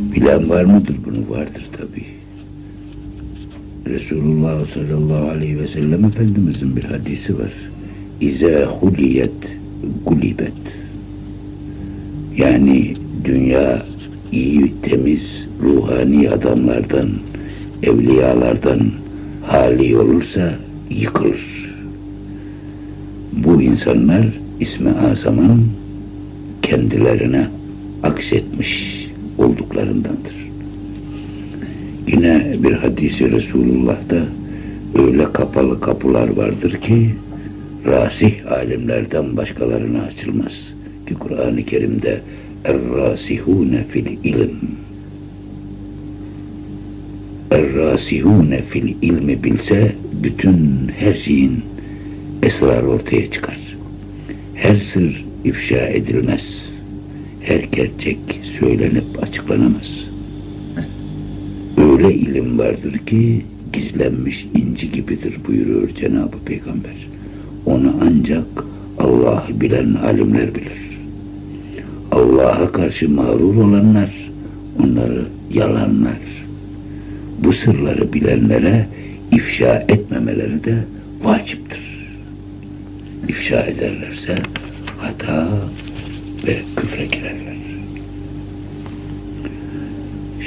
Bilen var mıdır bunu? Vardır tabi. Resulullah sallallahu aleyhi ve sellem Efendimizin bir hadisi var. İze huliyet gulibet. Yani dünya iyi, temiz, ruhani adamlardan, evliyalardan hali olursa yıkılır. Bu insanlar ismi azamın kendilerine aksetmiş olduklarındandır. Yine bir hadisi Resulullah'ta öyle kapalı kapılar vardır ki rasih alimlerden başkalarına açılmaz. Ki Kur'an-ı Kerim'de Er-rasihune fil ilim Er-rasihune fil ilmi bilse bütün her şeyin esrarı ortaya çıkar. Her sır ifşa edilmez. Her gerçek söylenip açıklanamaz. Öyle ilim vardır ki gizlenmiş inci gibidir buyuruyor Cenab-ı Peygamber. Onu ancak Allah'ı bilen alimler bilir. Allah'a karşı mağrur olanlar onları yalanlar. Bu sırları bilenlere ifşa etmemeleri de vaciptir. İfşa ederlerse hata ve küfre girerler.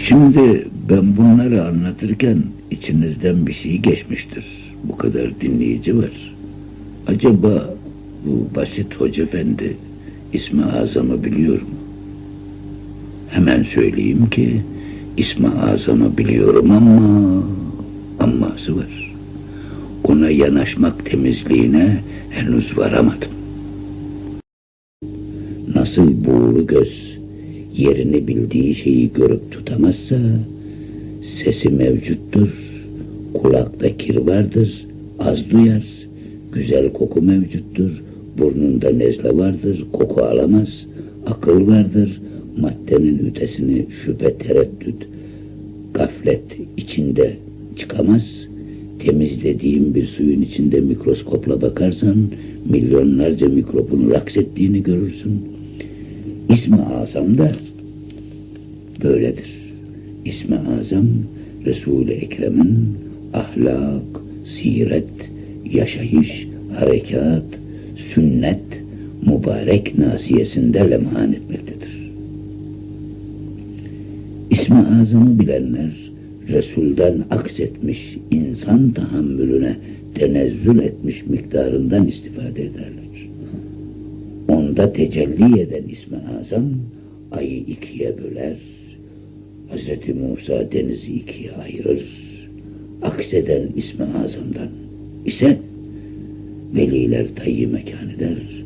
Şimdi ben bunları anlatırken içinizden bir şey geçmiştir. Bu kadar dinleyici var. Acaba bu basit hoca efendi ismi azamı biliyor mu? Hemen söyleyeyim ki ismi azamı biliyorum ama amması var. Ona yanaşmak temizliğine henüz varamadım. Nasıl buğulu göz yerini bildiği şeyi görüp tutamazsa sesi mevcuttur, kulakta kir vardır, az duyar, güzel koku mevcuttur, burnunda nezle vardır, koku alamaz, akıl vardır, maddenin ötesini şüphe tereddüt, gaflet içinde çıkamaz, temizlediğin bir suyun içinde mikroskopla bakarsan milyonlarca mikropun raks ettiğini görürsün. İsmi Azam da böyledir. İsmi Azam Resul-i Ekrem'in ahlak, siret, yaşayış, harekat, sünnet, mübarek nasiyesinde lemhan etmektedir. İsmi Azam'ı bilenler Resul'den aksetmiş insan tahammülüne tenezzül etmiş miktarından istifade ederler. Onda tecelli eden ismi azam ayı ikiye böler. Hazreti Musa denizi ikiye ayırır. Akseden ismi azamdan ise veliler tayyi mekan eder,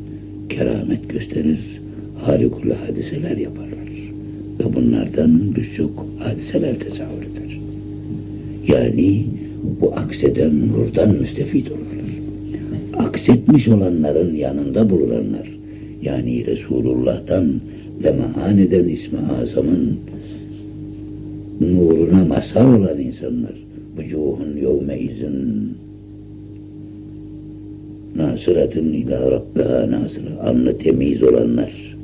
keramet gösterir, harikulade hadiseler yaparlar. Ve bunlardan birçok hadiseler tezahür eder. Yani bu akseden nurdan müstefit olurlar. Aksetmiş olanların yanında bulunanlar, yani Resulullah'tan lemahan eden ismi azamın nuruna mazhar olan insanlar, vücuhun yevme izin. Nasiratın ila Rabbiha nasıra, anlı temiz olanlar,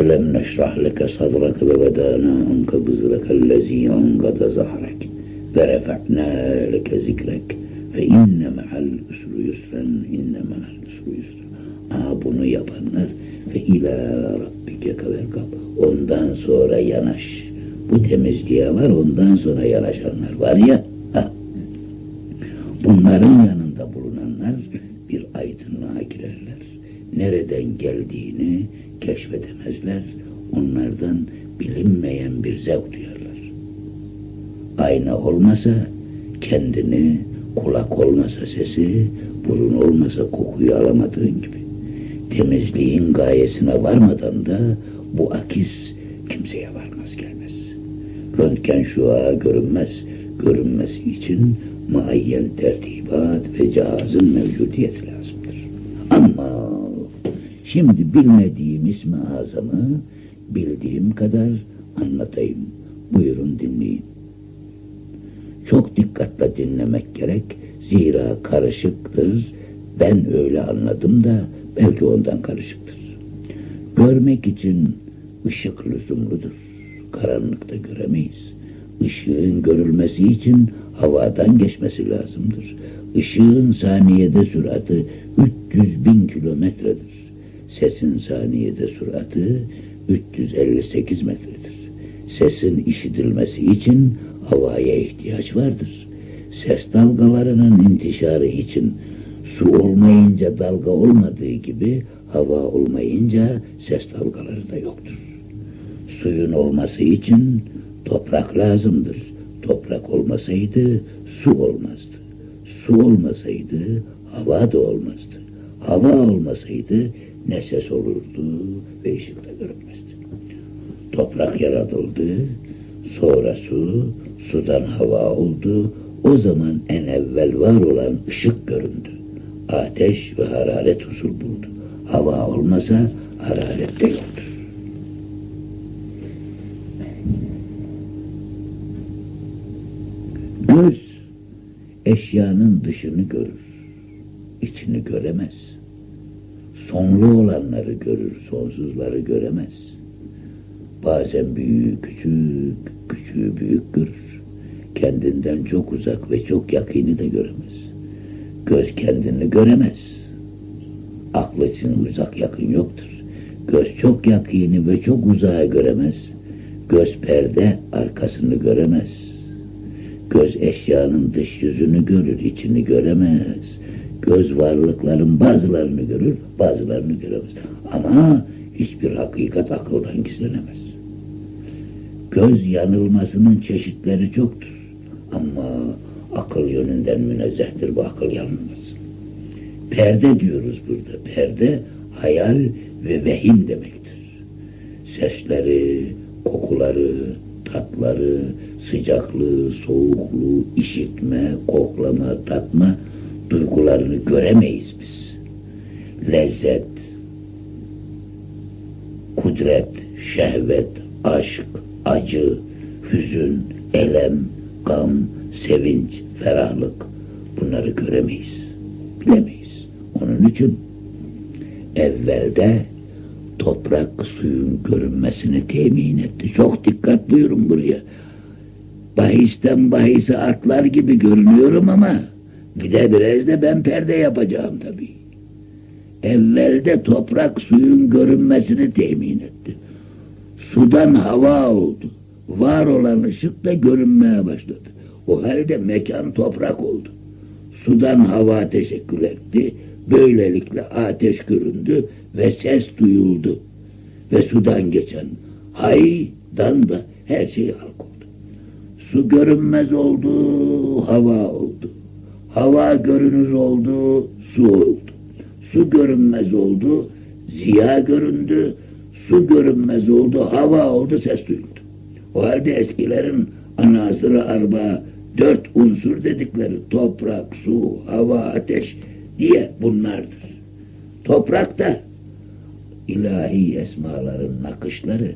Elem neşrah leke sadrak ve vedana anka bızrakellezi angada zahrak. Ve refa'na leke zikrek. Fe inne me'al usru yusren inne me'al usru yusren. Aa bunu yapanlar fe ila rabbike kaverkab. Ondan sonra yanaş. Bu temizliğe var ondan sonra yanaşanlar var ya. Bunların yanında bulunanlar bir aydınlığa girerler. Nereden geldiğini keşfedemezler. Onlardan bilinmeyen bir zevk duyarlar. Ayna olmasa kendini, kulak olmasa sesi, burun olmasa kokuyu alamadığın gibi. Temizliğin gayesine varmadan da bu akis kimseye varmaz gelmez. Röntgen şua görünmez. Görünmesi için muayyen tertibat ve cihazın mevcudiyeti lazımdır. Ama Şimdi bilmediğim ismi azamı bildiğim kadar anlatayım. Buyurun dinleyin. Çok dikkatle dinlemek gerek. Zira karışıktır. Ben öyle anladım da belki ondan karışıktır. Görmek için Işık lüzumludur. Karanlıkta göremeyiz. Işığın görülmesi için havadan geçmesi lazımdır. Işığın saniyede süratı 300 bin kilometredir. Sesin saniyede süratı 358 metredir. Sesin işitilmesi için havaya ihtiyaç vardır. Ses dalgalarının intişarı için su olmayınca dalga olmadığı gibi hava olmayınca ses dalgaları da yoktur. Suyun olması için toprak lazımdır. Toprak olmasaydı su olmazdı. Su olmasaydı hava da olmazdı. Hava olmasaydı ne ses olurdu ve ışık da görünmezdi. Toprak yaratıldı, sonra su, sudan hava oldu. O zaman en evvel var olan ışık göründü. Ateş ve hararet husul buldu. Hava olmasa hararet de yoktur. Göz eşyanın dışını görür, içini göremez. Sonlu olanları görür, sonsuzları göremez. Bazen büyüğü küçük, küçüğü büyük görür. Kendinden çok uzak ve çok yakını da göremez. Göz kendini göremez. Aklı için uzak yakın yoktur. Göz çok yakını ve çok uzağı göremez. Göz perde arkasını göremez. Göz eşyanın dış yüzünü görür, içini göremez. Göz varlıkların bazılarını görür, bazılarını göremez. Ama hiçbir hakikat akıldan gizlenemez. Göz yanılmasının çeşitleri çoktur. Ama akıl yönünden münezzehtir bu akıl yanılması. Perde diyoruz burada. Perde hayal ve vehim demektir. Sesleri, kokuları, tatları, sıcaklığı, soğukluğu, işitme, koklama, tatma duygularını göremeyiz biz. Lezzet, kudret, şehvet, aşk, acı, hüzün, elem, gam, sevinç, ferahlık bunları göremeyiz, bilemeyiz. Onun için evvelde toprak suyun görünmesini temin etti. Çok dikkat buyurun buraya. Bahisten bahise atlar gibi görünüyorum ama bir de biraz da ben perde yapacağım tabii. Evvelde toprak suyun görünmesini temin etti. Sudan hava oldu. Var olan ışık da görünmeye başladı. O halde mekan toprak oldu. Sudan hava teşekkür etti. Böylelikle ateş göründü ve ses duyuldu. Ve sudan geçen haydan da her şey halk oldu. Su görünmez oldu, hava oldu. Hava görünür oldu, su oldu. Su görünmez oldu, ziya göründü. Su görünmez oldu, hava oldu, ses duyuldu. O halde eskilerin anasırı arba dört unsur dedikleri toprak, su, hava, ateş diye bunlardır. Toprakta ilahi esmaların nakışları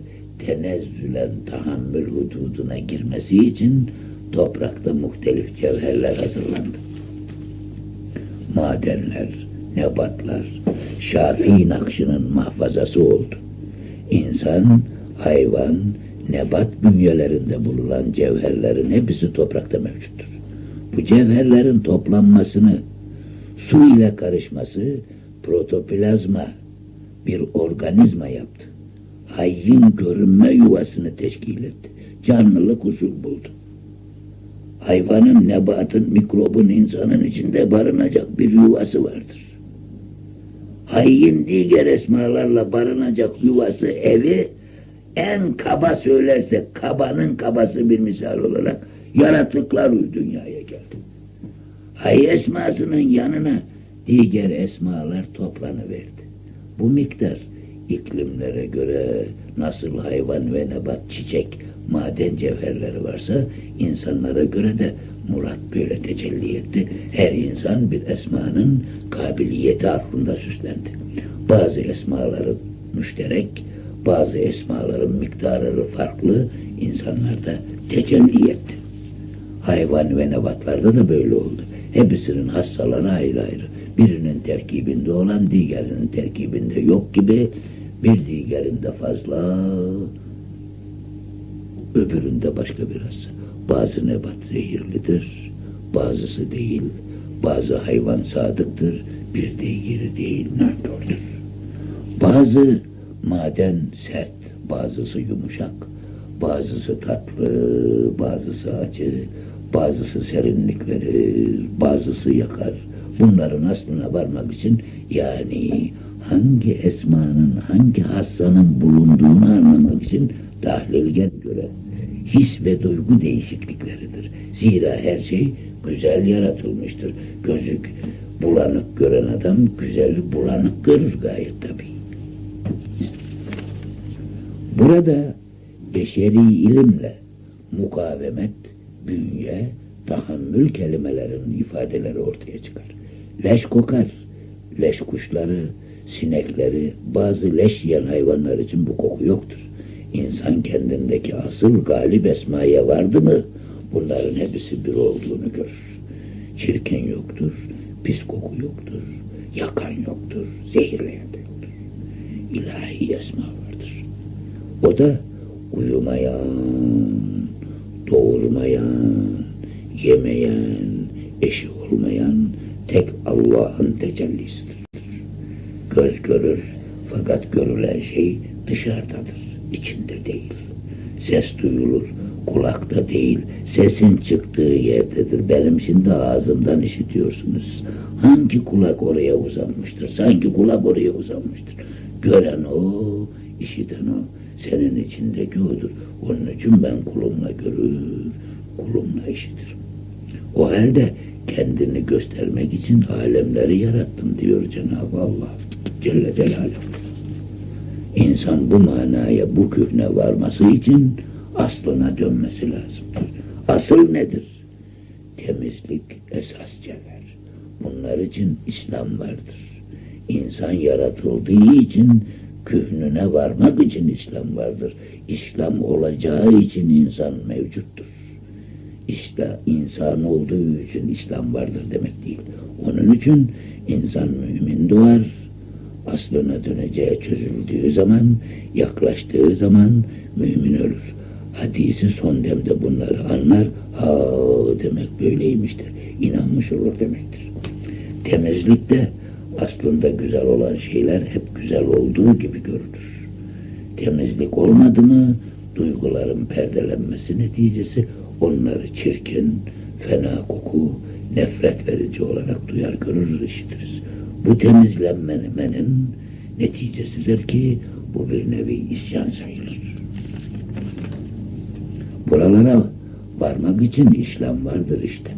tenezzülen tahammül hududuna girmesi için toprakta muhtelif cevherler hazırlandı. Madenler, nebatlar, şafi nakşının mahfazası oldu. İnsan, hayvan, nebat bünyelerinde bulunan cevherlerin hepsi toprakta mevcuttur. Bu cevherlerin toplanmasını, su ile karışması protoplazma bir organizma yaptı. Hayyin görünme yuvasını teşkil etti. Canlılık usul buldu. Hayvanın, nebatın, mikrobun insanın içinde barınacak bir yuvası vardır. Hayyin diğer esmalarla barınacak yuvası, evi en kaba söylersek kabanın kabası bir misal olarak yaratıklar dünyaya geldi. Hay esmasının yanına diğer esmalar toplanıverdi. Bu miktar iklimlere göre nasıl hayvan ve nebat, çiçek, maden cevherleri varsa insanlara göre de murat böyle tecelli etti. Her insan bir esmanın kabiliyeti aklında süslendi. Bazı esmaları müşterek, bazı esmaların miktarları farklı insanlarda tecelli etti. Hayvan ve nebatlarda da böyle oldu. Hepsinin hassaları ayrı ayrı. Birinin terkibinde olan diğerinin terkibinde yok gibi Bir diğerinde fazla, öbüründe başka biraz. Bazı nebat zehirlidir, bazısı değil. Bazı hayvan sadıktır, bir diğeri değil nankördür. Bazı maden sert, bazısı yumuşak, bazısı tatlı, bazısı acı, bazısı serinlik verir, bazısı yakar. Bunların aslına varmak için yani hangi esmanın, hangi hassanın bulunduğunu anlamak için tahlilgen göre his ve duygu değişiklikleridir. Zira her şey güzel yaratılmıştır. Gözük bulanık gören adam güzeli bulanık görür gayet tabii. Burada beşeri ilimle mukavemet, bünye, tahammül kelimelerin ifadeleri ortaya çıkar. Leş kokar, leş kuşları, sinekleri, bazı leş yiyen hayvanlar için bu koku yoktur. İnsan kendindeki asıl galip esmaya vardı mı bunların hepsi bir olduğunu görür. Çirkin yoktur, pis koku yoktur, yakan yoktur, zehirleyen de yoktur. İlahi esma vardır. O da uyumayan, doğurmayan, yemeyen, eşi olmayan tek Allah'ın tecellisidir. Göz görür fakat görülen şey dışarıdadır, içinde değil. Ses duyulur, kulakta değil, sesin çıktığı yerdedir. Benim şimdi ağzımdan işitiyorsunuz. Hangi kulak oraya uzanmıştır? Sanki kulak oraya uzanmıştır. Gören o, işiten o. Senin içindeki odur. Onun için ben kulumla görür, kulumla işitirim. O halde kendini göstermek için alemleri yarattım diyor Cenab-ı Allah. Celle Celaluhu. İnsan bu manaya, bu kühne varması için aslına dönmesi lazımdır. Asıl nedir? Temizlik esas cevher. Bunlar için İslam vardır. İnsan yaratıldığı için kühnüne varmak için İslam vardır. İslam olacağı için insan mevcuttur. İşte insan olduğu için İslam vardır demek değil. Onun için insan mümin doğar, aslına döneceği çözüldüğü zaman, yaklaştığı zaman mümin ölür. Hadisi son demde bunları anlar, ha demek böyleymiştir, inanmış olur demektir. Temizlikte aslında güzel olan şeyler hep güzel olduğu gibi görünür. Temizlik olmadı mı, duyguların perdelenmesi neticesi onları çirkin, fena koku, nefret verici olarak duyar görür işitiriz. Bu temizlenmenin neticesidir ki bu bir nevi isyan sayılır. Buralara varmak için İslam vardır işte.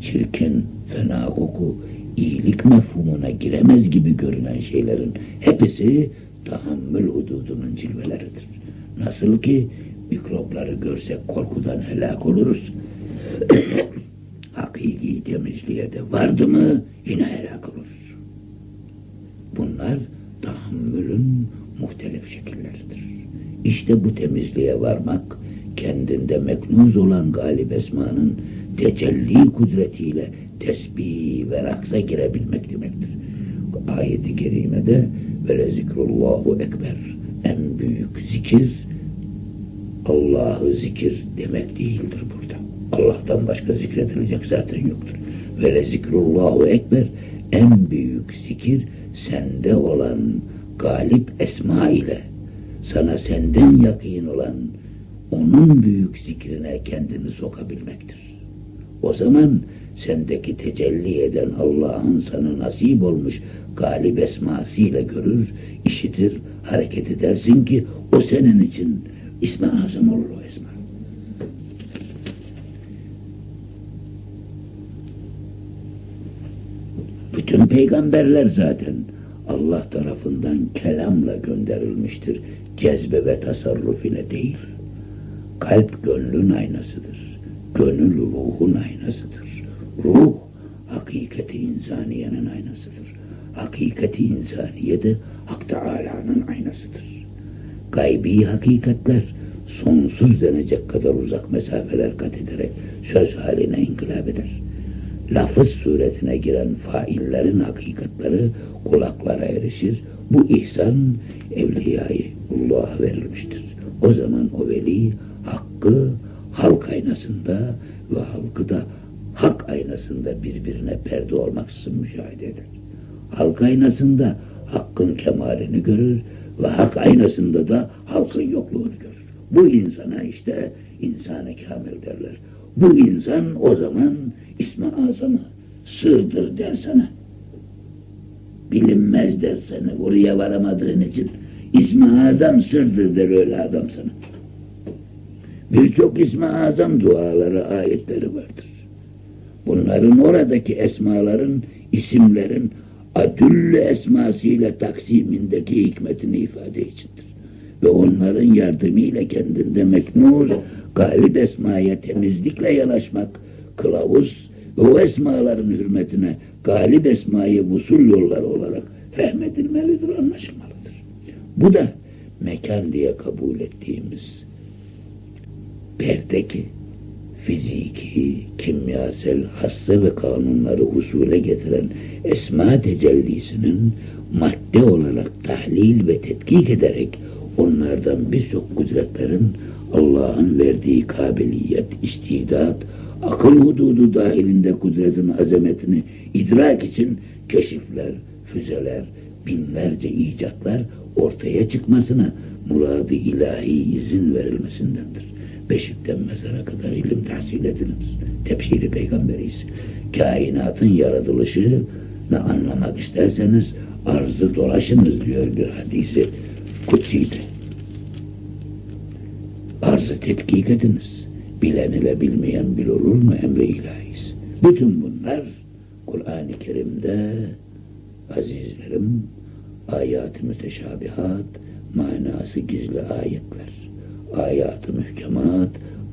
Çirkin, fena koku, iyilik mefhumuna giremez gibi görünen şeylerin hepsi tahammül hududunun cilveleridir. Nasıl ki mikropları görsek korkudan helak oluruz. Hakiki temizliğe de vardı mı yine helak oluruz. Bunlar tahammülün muhtelif şekilleridir. İşte bu temizliğe varmak, kendinde meknuz olan Galip Esma'nın tecelli kudretiyle tesbih ve raksa girebilmek demektir. Ayet-i kerimede ve zikrullahu ekber en büyük zikir Allah'ı zikir demek değildir burada. Allah'tan başka zikredilecek zaten yoktur. Ve zikrullahu ekber en büyük zikir sende olan galip esma ile sana senden yakın olan onun büyük zikrine kendini sokabilmektir. O zaman sendeki tecelli eden Allah'ın sana nasip olmuş galip esmasıyla görür, işitir, hareket edersin ki o senin için İsmi azam olur o esma. Bütün peygamberler zaten Allah tarafından kelamla gönderilmiştir. Cezbe ve tasarruf ile değil. Kalp gönlün aynasıdır. Gönül ruhun aynasıdır. Ruh hakikati insaniyenin aynasıdır. Hakikati insaniye de Hak Teala'nın aynasıdır. Gaybi hakikatler sonsuz denecek kadar uzak mesafeler kat ederek söz haline inkılap eder. Lafız suretine giren faillerin hakikatleri kulaklara erişir. Bu ihsan evliyayı Allah'a verilmiştir. O zaman o veli hakkı halk aynasında ve halkı da hak aynasında birbirine perde olmaksızın müşahede eder. Halk aynasında hakkın kemalini görür ve hak aynasında da halkın yokluğunu görür. Bu insana işte insan-ı kamil derler. Bu insan o zaman ismi azamı sığdır dersene. Bilinmez dersene. Oraya varamadığın için ismi azam sırdır der öyle adam sana. Birçok ismi azam duaları, ayetleri vardır. Bunların oradaki esmaların, isimlerin adüllü esmasıyla taksimindeki hikmetini ifade içindir. Ve onların yardımıyla kendinde meknuz, galip esmaya temizlikle yanaşmak, kılavuz ve o esmaların hürmetine galip esmayı usul yolları olarak fehmedilmelidir, anlaşılmalıdır. Bu da mekan diye kabul ettiğimiz perdeki fiziki, kimyasal hasse ve kanunları husule getiren esma tecellisinin madde olarak tahlil ve tetkik ederek onlardan birçok kudretlerin Allah'ın verdiği kabiliyet, istidat, akıl hududu dahilinde kudretin azametini idrak için keşifler, füzeler, binlerce icatlar ortaya çıkmasına muradı ilahi izin verilmesindendir. Beşikten mezara kadar ilim tahsil ediniz. Tebşiri peygamberiyiz. Kainatın yaratılışını anlamak isterseniz arzı dolaşınız diyor bir hadisi kutside. Arzı tetkik ediniz. Bilen ile bilmeyen bil olur mu emri ilahiyiz. Bütün bunlar Kur'an-ı Kerim'de azizlerim ayat-ı müteşabihat manası gizli ayetler ayat-ı mühkemat,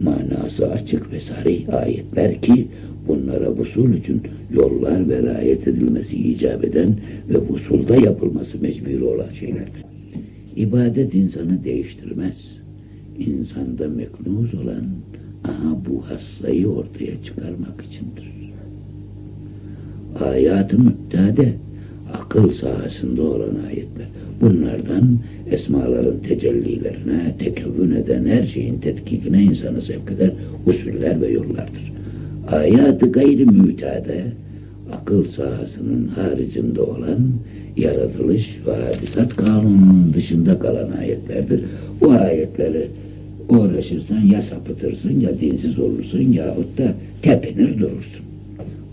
manası açık ve sarih ayetler ki bunlara usul için yollar ve riayet edilmesi icap eden ve usulda yapılması mecbur olan şeylerdir. İbadet insanı değiştirmez. İnsanda meknuz olan aha bu hassayı ortaya çıkarmak içindir. Ayat-ı mübtade akıl sahasında olan ayetler. Bunlardan esmaların tecellilerine, tekevvün eden her şeyin tetkikine insanı sevk eder usuller ve yollardır. Ayat-ı gayri mütade, akıl sahasının haricinde olan yaratılış ve hadisat kanununun dışında kalan ayetlerdir. Bu ayetleri uğraşırsan ya sapıtırsın ya dinsiz olursun yahut da tepinir durursun.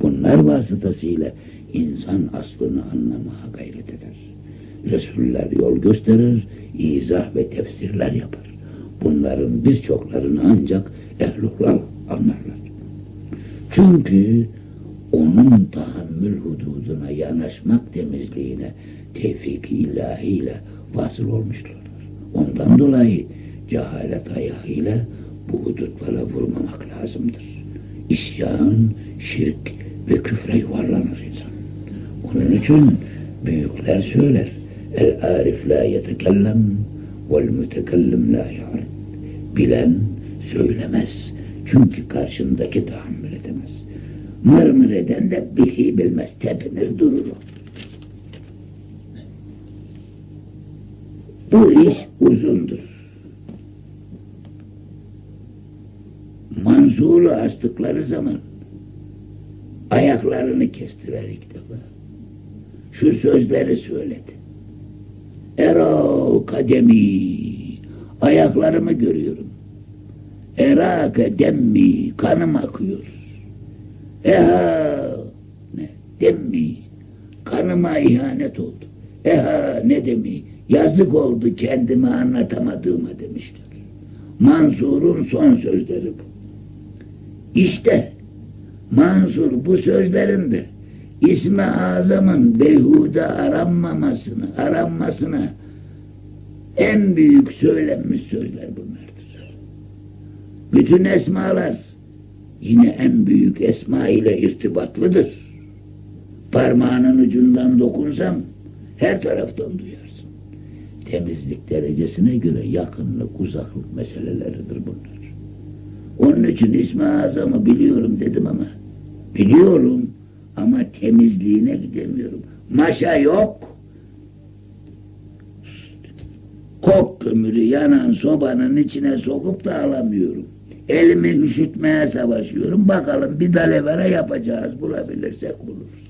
Bunlar vasıtasıyla insan aslını anlamaya gayret eder. Resuller yol gösterir, izah ve tefsirler yapar. Bunların birçoklarını ancak ehlullah anlarlar. Çünkü onun tahammül hududuna yanaşmak temizliğine tevfik ilahiyle vasıl olmuşlardır. Ondan dolayı cehalet ayağıyla bu hudutlara vurmamak lazımdır. İsyan, şirk ve küfre yuvarlanır insan. Onun için büyükler söyler. El arif la yetekellem vel mütekellim la ya'rif. Bilen söylemez. Çünkü karşındaki tahammül edemez. Mırmır eden de bir şey bilmez. Tepinir durur. Bu iş uzundur. Mansuru açtıkları zaman ayaklarını kestiler ilk defa. Şu sözleri söyledi. Era kademi ayaklarımı görüyorum. Era kademi kanım akıyor. Eha ne demmi kanıma ihanet oldu. Eha ne demi yazık oldu kendimi anlatamadığıma demişler. Mansur'un son sözleri bu. İşte Mansur bu sözlerinde İsmi Azam'ın beyhude aranmamasını, aranmasına en büyük söylenmiş sözler bunlardır. Bütün esmalar yine en büyük esma ile irtibatlıdır. Parmağının ucundan dokunsam her taraftan duyarsın. Temizlik derecesine göre yakınlık, uzaklık meseleleridir bunlar. Onun için İsmi Azam'ı biliyorum dedim ama biliyorum ama temizliğine gidemiyorum. Maşa yok. Kok kömürü yanan sobanın içine sokup da alamıyorum. Elimi üşütmeye savaşıyorum. Bakalım bir dalevere yapacağız. Bulabilirsek buluruz.